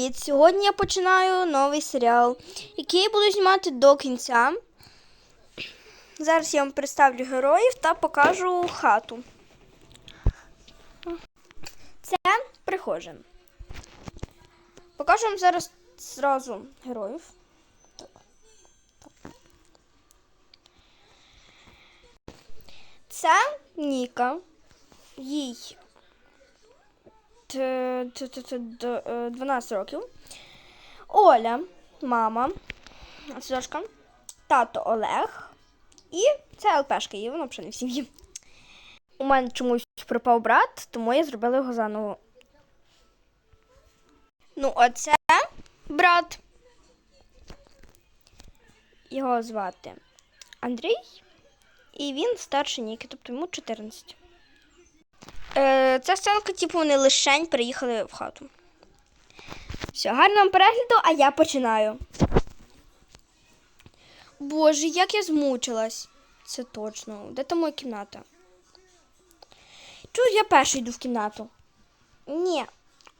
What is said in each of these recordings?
привіт! Сьогодні я починаю новий серіал, який я буду знімати до кінця. Зараз я вам представлю героїв та покажу хату. Це прихожа. Покажу вам зараз зразу героїв. Це Ніка. Їй 12 років. Оля, мама, Сашка, тато Олег. І це ЛПшка є, вона взагалі не в сім'ї. У мене чомусь пропав брат, тому я зробила його заново. Ну, оце брат. Його звати Андрій. І він старший Ніки, тобто йому 14. Е, ця сценка, типу, вони лишень приїхали в хату. Все, гарного перегляду, а я починаю. Боже, як я змучилась. Це точно. Де там моя кімната? Чого я перший йду в кімнату? Ні.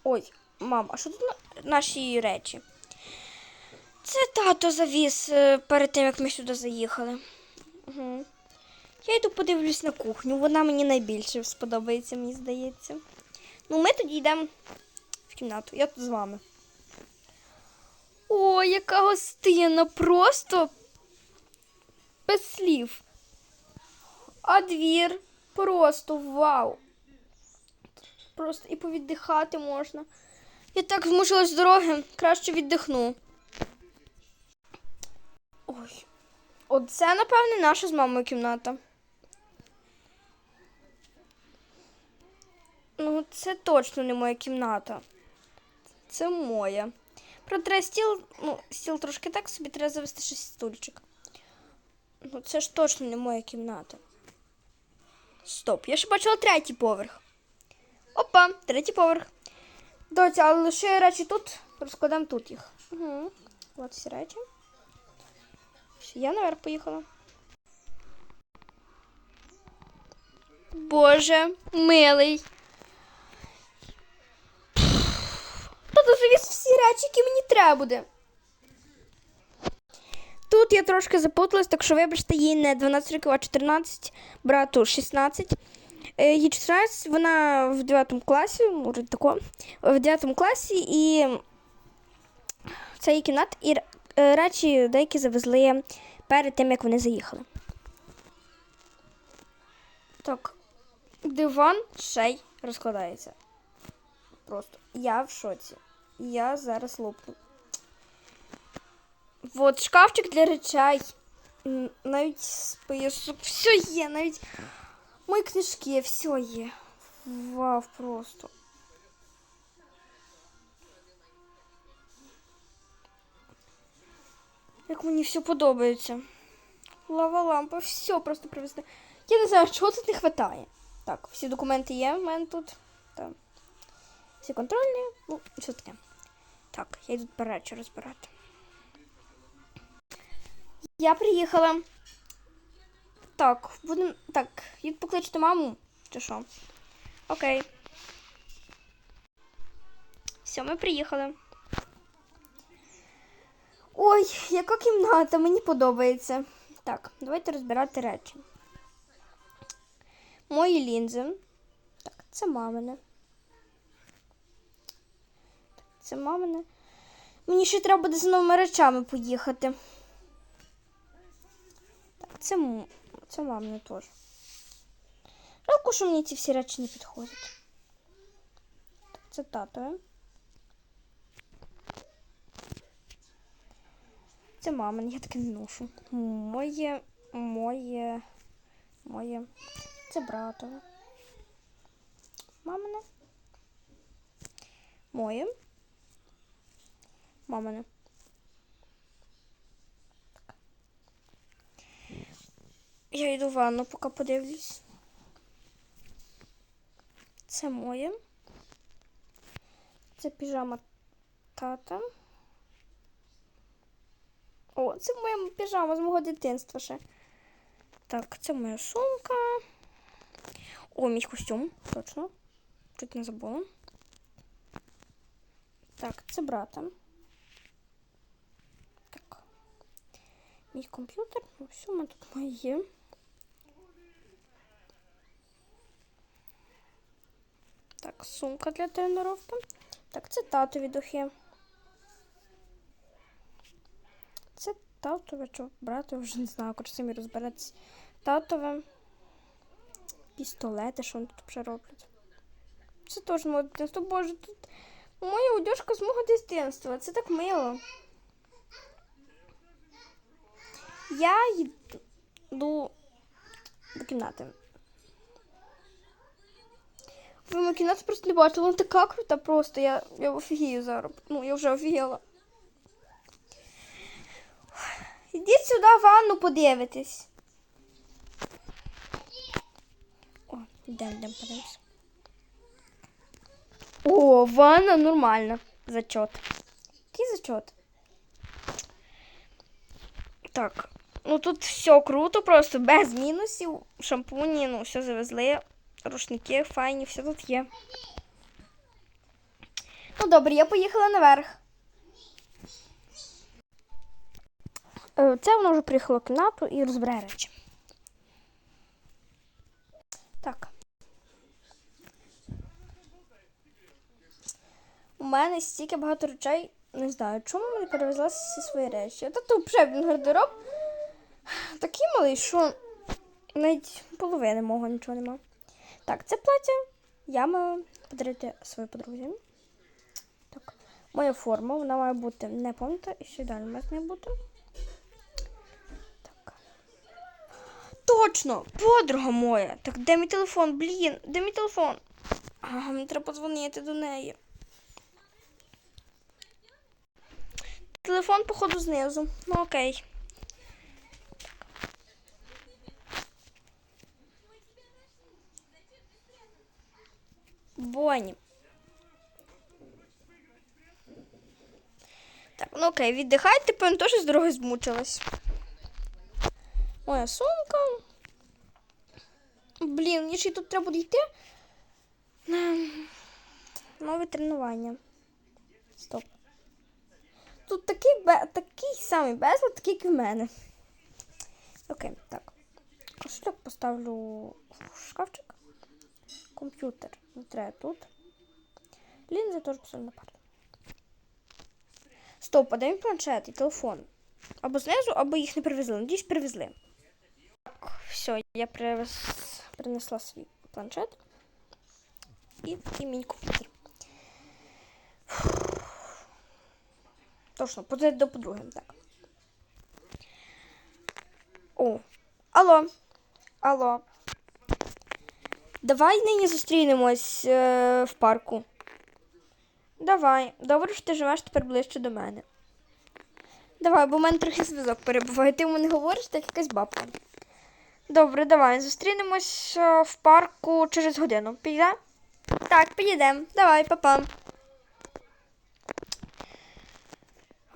Ой, мама, а що тут на- наші речі? Це тато завіз е, перед тим, як ми сюди заїхали. Угу. Я йду подивлюсь на кухню. Вона мені найбільше сподобається, мені здається. Ну, ми тоді йдемо в кімнату. Я тут з вами. О, яка гостина! Просто без слів. А двір просто вау. Просто і повіддихати можна. Я так змучилась з дороги, краще віддихну. Ой. Оце, напевне, наша з мамою кімната. Ну, це точно не моя кімната. Це моя. Проте стіл, ну, стіл трошки так собі треба завести ще стульчик. Ну, це ж точно не моя кімната. Стоп, я ще бачила третій поверх. Опа, третій поверх. Доця, але лише речі тут, розкладемо тут їх. Угу. От всі речі. Я наверх поїхала. Боже, милий. Завіз всі речі, які мені треба буде. Тут я трошки запуталась, так що вибачте, їй не 12 років, а 14, брату 16. Е, Їй 14, вона в 9 класі, може тако, в 9 класі, і це її кімната, і е, речі деякі завезли перед тим, як вони заїхали. Так, диван ще й розкладається. Просто я в шоці. Я зараз лопну. Вот шкафчик для речей. Навіть список. Все є, навіть мої книжки, все є. Вау, просто. Як мені все подобається. Лава лампа, все просто привезли. Я не знаю, чого тут не вистачає. Так, всі документи є в мене тут. Там. Всі контрольні. Ну, все таке. Так, я йду речі розбирати. Я приїхала. Так, будемо. Так, їд покличте маму. Чи що? Окей. Все, ми приїхали. Ой, яка кімната, мені подобається. Так, давайте розбирати речі. Мої лінзи. Так, це мамине. Це мамине. Мені ще треба буде за новими речами поїхати. Так, це, це мамине теж. Жалко, що мені ці всі речі не підходять. Так, це татове. Це мамине, я таке не ношу. Моє, моє, моє. Це братове. Мамине. Моє. Мамине. Так. Я йду в ванну, поки подивлюсь. Це моє. Це піжама тата. О, це моя піжама з мого дитинства ще. Так, це моя сумка. О, мій костюм, точно. Чуть не забула. Так, це брата. Так. Мій комп'ютер. Ну, все, мене тут моє. Так, сумка для тренування. Так, це татові духи. Це татове, чи братове, вже не знаю, коротше самі розбереться. Татове. Пістолети, що вони тут вже роблять. Це теж моє дитинство. Боже, тут моя одежка з мого дитинства. Це так мило. Я йду до кімнати. Ви мою кімнату просто не бачили. Вона така крута просто. Я, я офігію зараз. Ну, я вже офігела. Ідіть сюди ванну подивитись. О, йдемо, йдемо, подивимось. О, ванна нормальна. Зачет. Який зачет? Так. Ну тут все круто, просто без мінусів. Шампуні, ну, все завезли. Рушники файні, все тут є. Ну добре, я поїхала наверх. Е, Це вона вже приїхала в кімнату і розбирає речі. Так. У мене стільки багато речей. Не знаю, чому мені перевезла всі свої речі. Та тут вже гардероб такий що навіть половини мого нічого нема. Так, це плаття я маю подарити своїй подрузі. Так, моя форма, вона має бути не помита і ще далі має бути. Так. Точно! Подруга моя! Так, де мій телефон? Блін, де мій телефон? Ага, мені треба подзвонити до неї. Телефон, походу, знизу. Ну окей. Боні. Так, ну окей, віддихайте, певно, теж з дороги змучилась. Моя сумка. Блін, мені ще й тут треба буде йти. Нове тренування. Стоп. Тут такий, бе... такий самий безлад, такий, як і в мене. Окей, так. Кошельок поставлю в шкафчик. Комп'ютер не треба тут. Лінзи теж поставлю на парту. Стоп, а мій планшет і телефон? Або знизу, або їх не привезли. Надіюсь, привезли. Так, все, я привез... принесла свій планшет і, і мій комп'ютер. Точно, подати до подруги. Так. О, алло. Алло. Давай нині зустрінемось е, в парку. Давай. Добре, що ти живеш тепер ближче до мене. Давай, бо в мене трохи зв'язок перебуває. Ти мене говориш, так якась бабка. Добре, давай. Зустрінемось е, в парку через годину. Піде? Так, підійдемо. Давай, папа.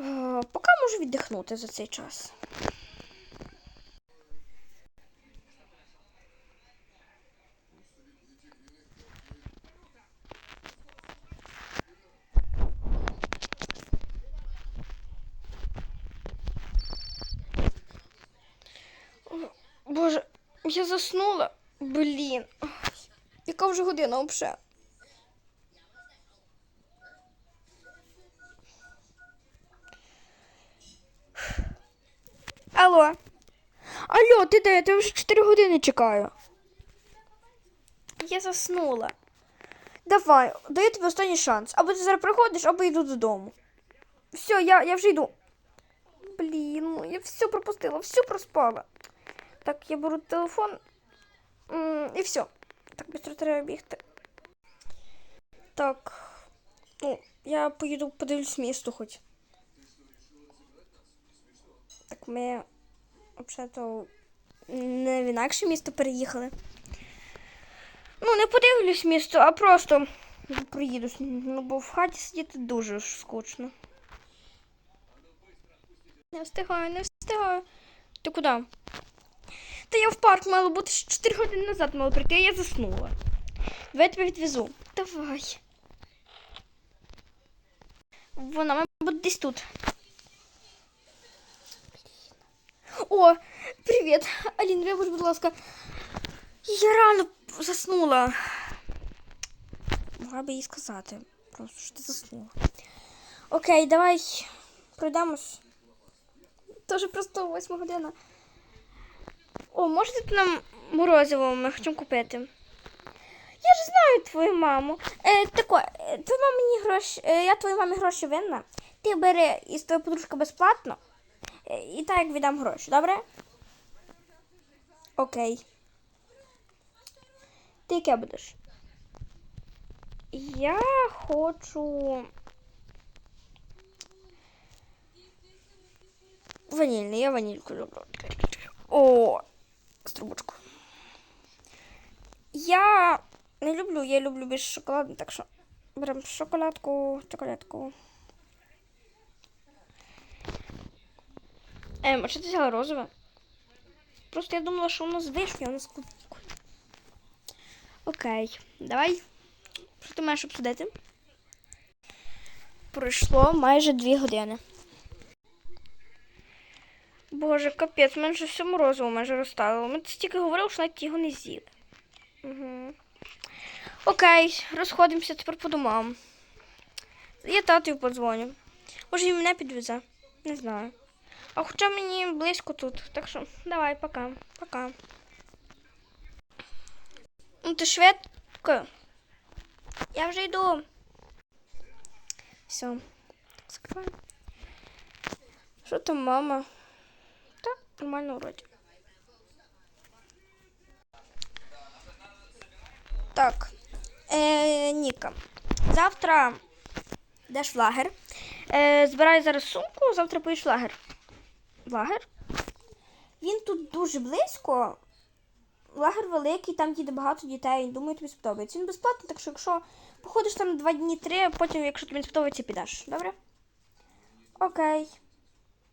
Е, Поки можу віддихнути за цей час. Боже, я заснула. Блін. Яка вже година взагалі? Алло. Алло, ти де? Я вже 4 години чекаю. Я заснула. Давай, даю тобі останній шанс. Або ти зараз приходиш, або йду додому. Все, я, я вже йду. Блін, я все пропустила, все проспала. Так, я беру телефон і все. Так, швидко треба бігти. Так. Ну, я поїду подивлюсь місто хоч. Так, ми взагалі не в інакше місто переїхали. Ну, не подивлюсь місто, а просто проїдусь. Ну, бо в хаті сидіти дуже скучно. Не встигаю, не встигаю. Ти куди? Та я в парк мало бути ще 4 години назад мало прийти, а я заснула. Давай я тебе відвезу. Давай. Вона має бути десь тут. О, привіт. Алін, вибач, будь ласка. Я рано заснула. Могла би їй сказати. Просто що ти заснула. Окей, давай пройдемось. Тоже просто восьма година. О, можете нам морозиво ми хочемо купити? Я ж знаю твою маму. Е, тако, е, твоя мама мені гроші, е, я твоїй мамі гроші винна. Ти бери із твоєї подружки безплатно. Е, і так як віддам гроші, добре? Окей. Ти яке будеш? Я хочу. Ванільний, я ванільку люблю. О, трубочку. Я не люблю, я люблю більше шоколадний, так що беремо шоколадку, чоколадку. Ем, а що ти взяла розове? Просто я думала, що у нас вишня, у нас клубніку. Окей, давай. Що ти маєш обсудити? Пройшло майже дві години. Боже, капець, мене вже все морозиво майже розставило. Ми стільки говорили, що навіть його не з'їли. Угу. Окей, розходимося тепер по домам. Я татові подзвоню. Може він мене підвезе. Не знаю. А хоча мені близько тут. Так що давай, пока. Пока. Ну ти швидко. Я вже йду. Все. Закриваю. Що там, мама? Нормально вроді. Так. Е, Ніка. Завтра йдеш в лагер. Е, збирай зараз сумку, завтра поїдеш в лагер. Лагер? Він тут дуже близько. Лагер великий, там їде багато дітей. Думаю, тобі сподобається. Він безплатний, так що якщо походиш там два дні три, потім, якщо тобі не сподобається, підеш. Добре? Окей.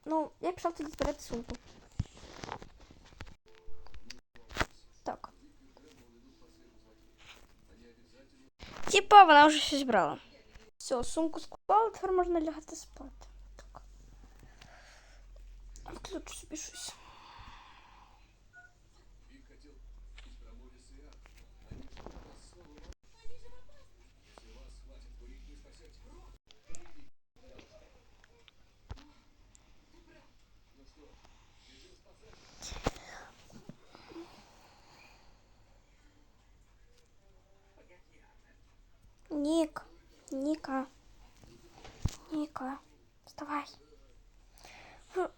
Ну, я пішла тоді збирати сумку. Так. Типа вона вже щось брала. Все, сумку склала, тепер можна лягати спати. Так. Включу собі щось. Нік, Ніка. Ніка, вставай. Вже,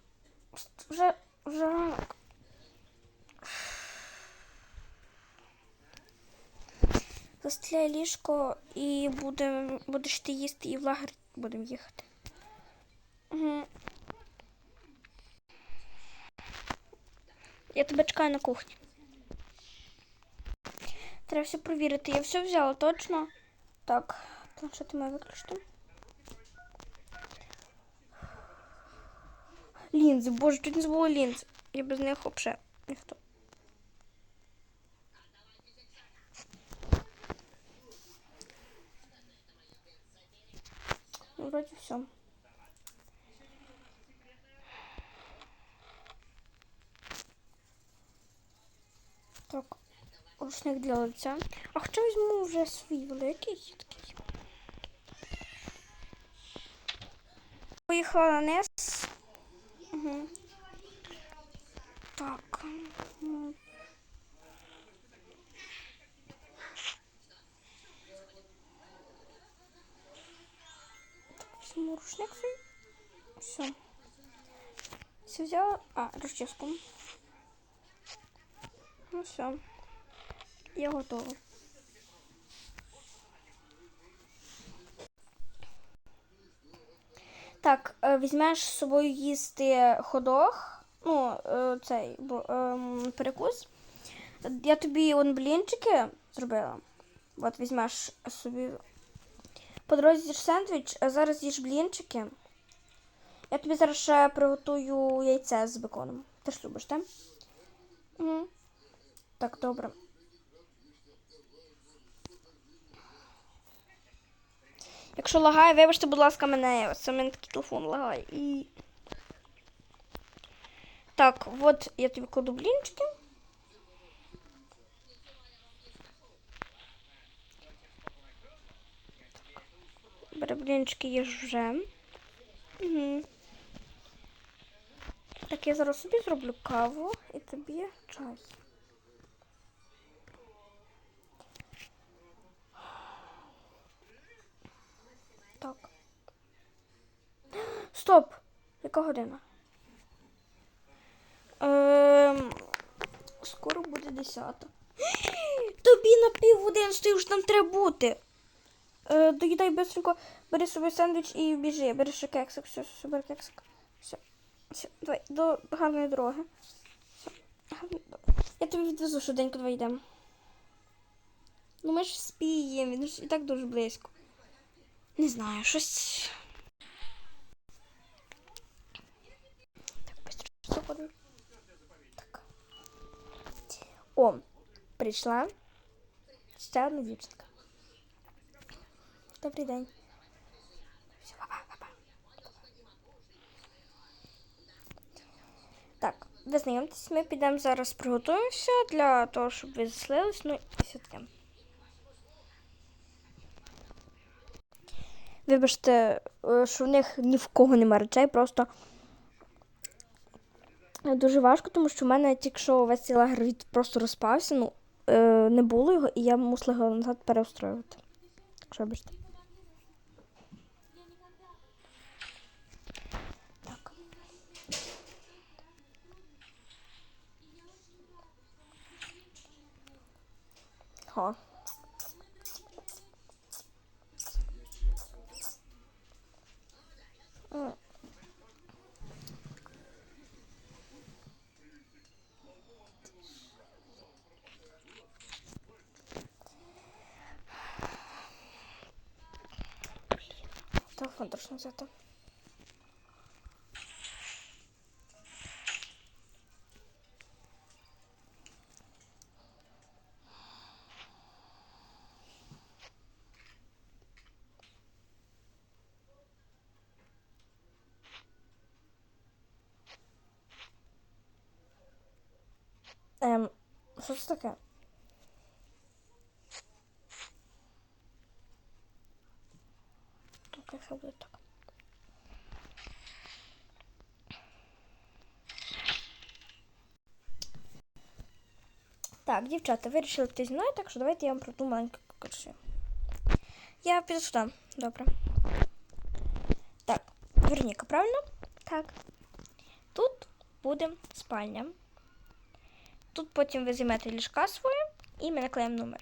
вже, вже ранок. Застеляй ліжко і буде, будеш ти їсти і в лагер будемо їхати. Угу. Я тебе чекаю на кухні. Треба все провірити. Я все взяла точно. Так, планшет має виключити. Лінзи, боже, чуть не забула лінзи. Я без них взагалі ніхто. Вроде все. Так, рушник для лиця. А хоча візьму вже свій великий такий. Поїхала низ. Угу. Так. Так, Візьму рушник. Все. Все взяла. А, розческу. Ну все. Я готова. Так, е, візьмеш з собою їсти ходох, ну, е, цей ем, перекус. Я тобі он блінчики зробила. От візьмеш собі. По дорозі з'їш сендвіч, а зараз їж блінчики. Я тобі зараз ще приготую яйце з беконом. Ти ж любиш, так? Угу. Так, добре. Якщо лагає, вибачте, будь ласка, мене. В мене такий телефон лагає. І... Так, от я тобі кладу блінчики. Бери блінчики їж вже. Угу. Так, я зараз собі зроблю каву і тобі чай. Так. Стоп! Яка година? Ем, скоро буде 10. Тобі на пів одинадцятої вже там треба бути. Е, доїдай быстренько, бери собі сендвіч і біжи. Бери ще кексик. Все, все, бери кексик. Все. Все, давай, до гарної дороги. Все. Я тобі відвезу швиденько, давай йдемо. Ну ми ж спіємо, він ж і так дуже близько. Не знаю, щось. Так, быстро заходимо. Так. О, прийшла. Ще одна дівчинка. Добрий день. Все, па-па, па-па. Так, ви знайомтесь, ми підемо зараз приготуємося для того, щоб ви заслились, ну і все таке. Вибачте, е, що в них ні в кого нема речей, просто дуже важко, тому що в мене тільки що весь цей лагер від просто розпався, ну, е, не було його, і я мусила його назад переустроювати. Так що вибачте. О. М. Телефон точно взяти. Ем, що це таке? Так, хай буде так. Так, дівчата, вирішили піти зі мною, так що давайте я вам пройду маленьку екскурсію. Я піду сюди. Добре. Так, Вероніка, правильно? Так. Тут буде спальня. Тут потім ви займете ліжка своє і ми наклеїмо номер.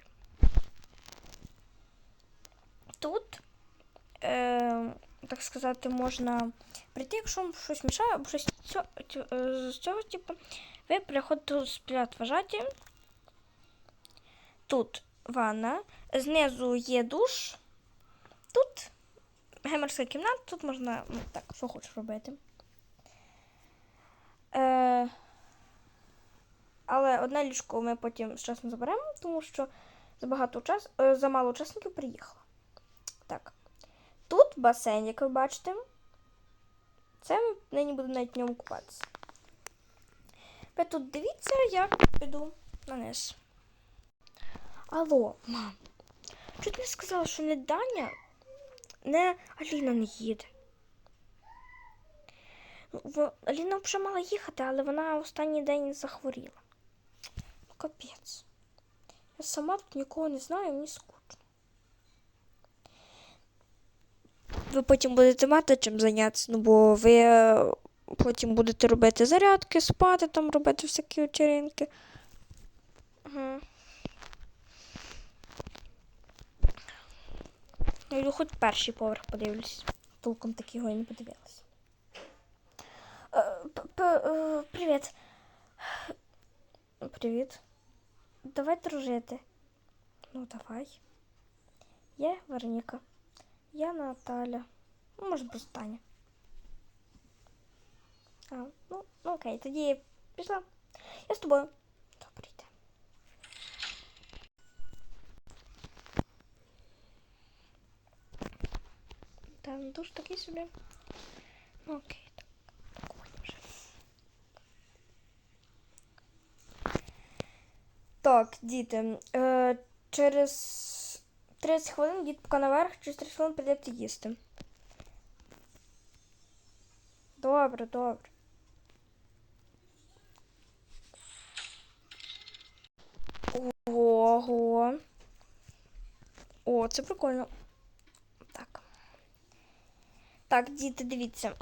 Тут, е, так сказати, можна прийти, якщо вам щось мішає, або щось цього, з цього типу, ви приходите з вважаті. Тут ванна, знизу є душ, тут геймерська кімната, тут можна ну, так, що хочеш робити. Е, але одне ліжко ми потім з часом заберемо, тому що забагато час, е, замало учасників приїхало. Так. Тут басейн, як ви бачите. Це ми нині будемо навіть в ньому купатися. Ви тут дивіться, я піду на низ. Алло, мам. Чого ти не сказала, що не Даня, не Аліна не їде? Ну, Аліна вже мала їхати, але вона останній день захворіла. Капець. Я сама тут нікого не знаю, мені скучно. Ви потім будете мати чим зайнятися, ну бо ви е, потім будете робити зарядки, спати, там робити всякі вечеринки. Угу. Я йду хоч перший поверх подивлюсь. Толком так його і не подивилась. Е, е, Привіт. Привіт. Давай дружити. Ну, давай. Я Вероніка. Я Наталя. Ну, може, просто Таня. А, ну, ну окей, тоді пішла. Я з тобою. Добре, йде. Там душ такий собі. Ну окей, Так, діти, е, через 30 хвилин дід поки наверх, через 30 хвилин прийдете їсти. Добре, добре. Ого. О, це прикольно. Так. Так, діти, дивіться.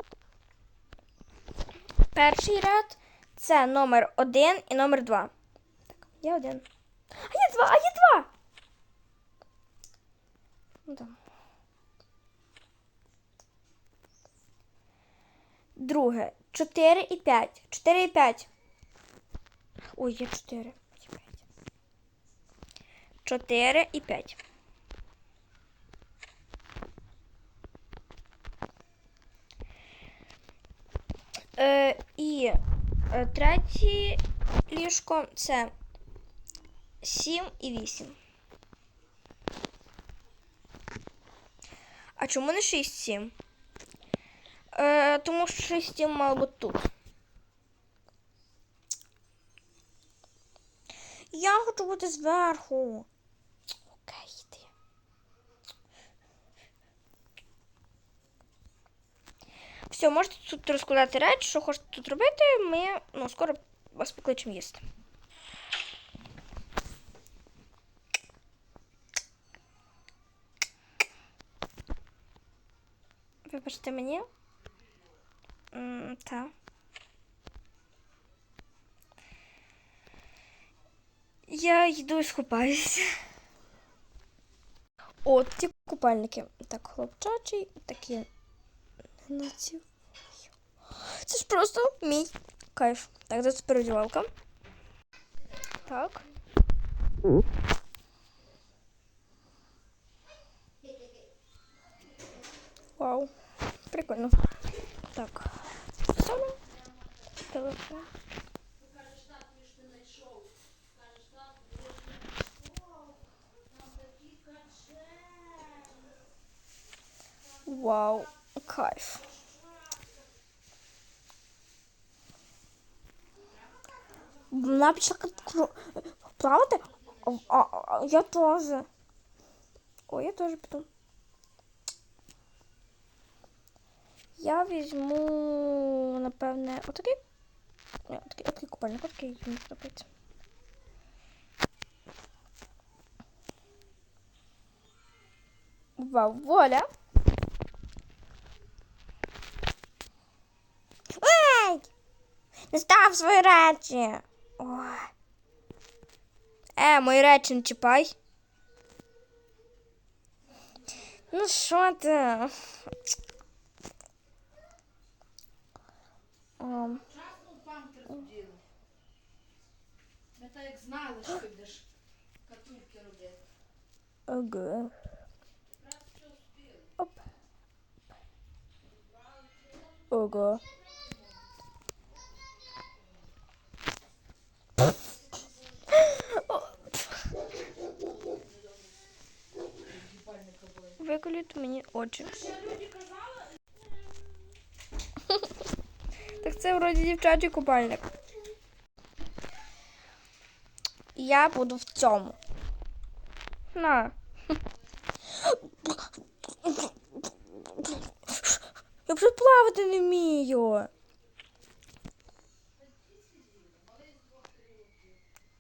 Перший ряд це номер 1 і номер 2. Я один. А я два, а я два. Ну там. Друге. чотири і 5. 4 і п'ять. Ой, є 4. 4 і пять. Е, і е, третє ліжко це 7 і 8. А чому не 6 7? Е, тому що 6 7 мало бути тут. Я хочу бути зверху. Окей, йди. Все, можете тут розкладати речі, що хочете тут робити. Ми ну, скоро вас покличемо їсти. Вибачте мені. Та. Я йду і схопаюся. От ті купальники. Так, хлопчачий, такі. на Це ж просто мій кайф. Так, це переодівалка. Так. Вау. Прикольно. Так. Телефон. Вау, кайф. Вона кру- плавати? А, а, а, я теж. Ой, я теж піду. Я візьму, напевне, отакий. Ні, отакий, отакий купальник, отакий мені подобається. Вау, воля. Ей! Не став свої речі. Ой. Е, мої речі не чіпай. Ну що ти? Ом, Вчасно пампер вділи. Ми так як знали, що ти катульки робити. Ага. Оп. Ого. Виколють мені очі. Так це вроді дівчачий купальник. Я буду в цьому. На. Я вже плавати не вмію.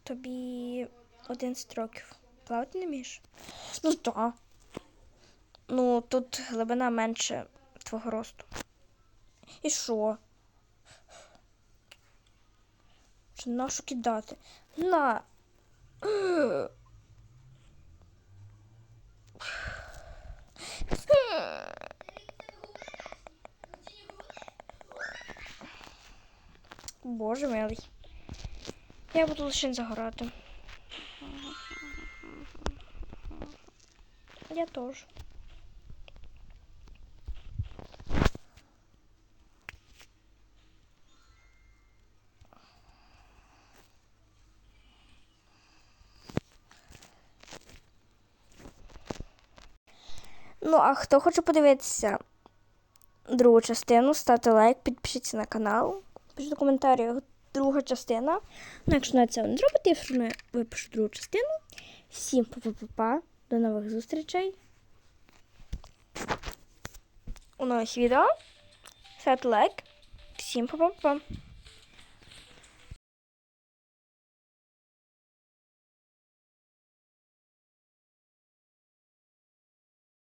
Тобі 11 років. Плавати не вмієш? Ну так. Ну, тут глибина менше твого росту. І що? Що нашу кидати? На. Боже милий. Я буду лише загорати. Я теж. Ну, а хто хоче подивитися другу частину, ставте лайк, підпишіться на канал. Пишіть у коментарях друга частина. Ну, якщо на це не зробите, я все випишу другу частину. Всім па-па-па-па. До нових зустрічей. У нових відео. Ставте лайк. Всім па-па-па.